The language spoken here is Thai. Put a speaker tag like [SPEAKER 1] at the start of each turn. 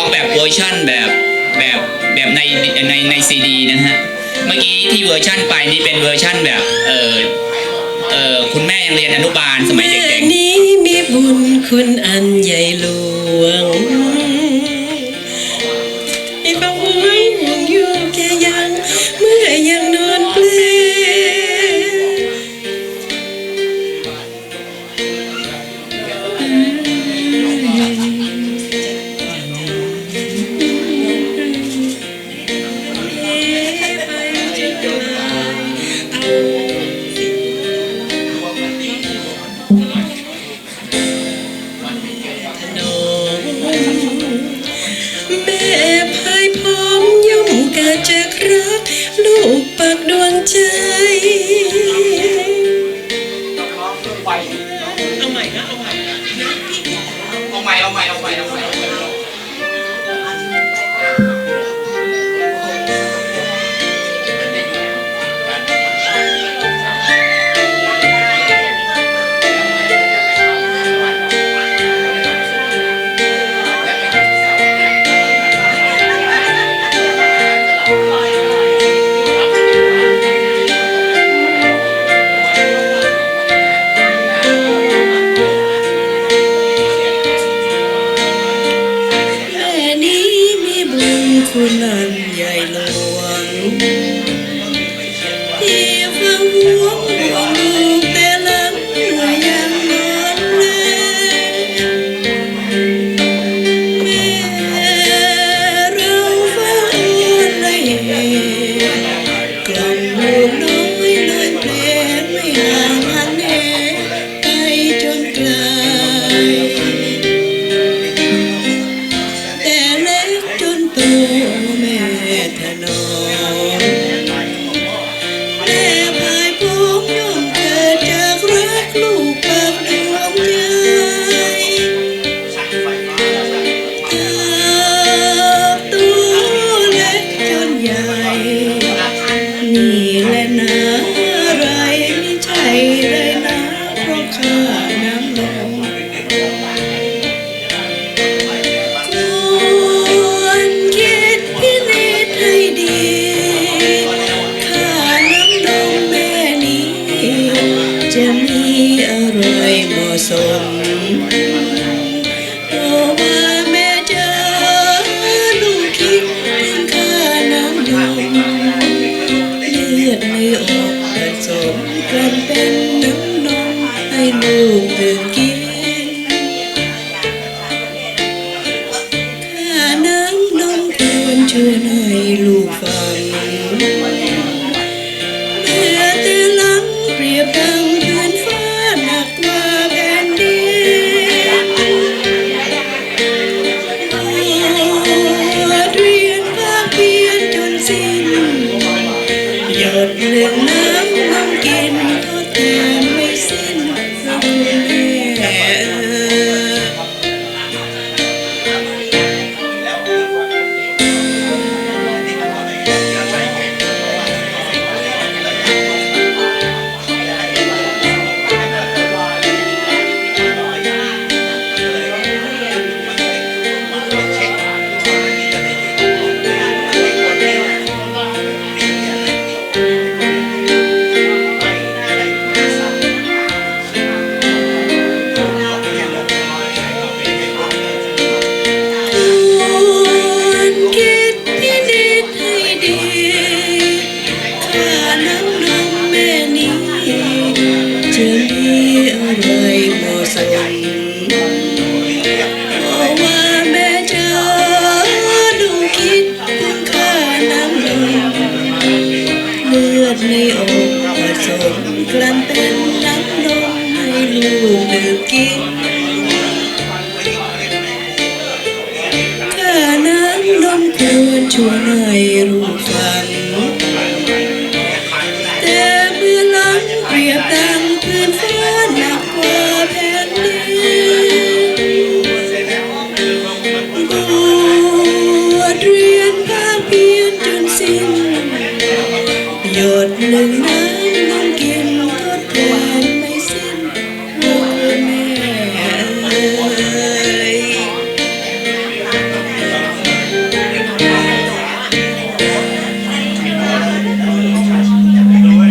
[SPEAKER 1] องแบบเวอร์ชั่นแบบแบบแบบในในในซีดีนะฮะ เมื่อกี้ที่เวอร์ชั่นไปนี่เป็นเวอร์ชั่นแบบเออเออคุณแม่ยังเรียนอนุบาลสมัยเด็
[SPEAKER 2] แม่
[SPEAKER 1] ก
[SPEAKER 2] นี้มีบุญคุณอันใหญ่หลวง จากรักลูกปักดวงใจ เอาใหม่นะเอาใหม่
[SPEAKER 1] ๆเอาใหม่เอาใหม่เอาใหม่เอาใหม่
[SPEAKER 2] เกลั่นเป็นน้ำนมให้ลูกดื่มกินข้านั้นลมควรชวนให้รู้ฟังแต่เมื่อหลังเปรียบดังพื้นฟ้าหนักกว่าแผ่นดินบวชเรียนภาคเพียนจนสิ้นหยดหนึ่งน้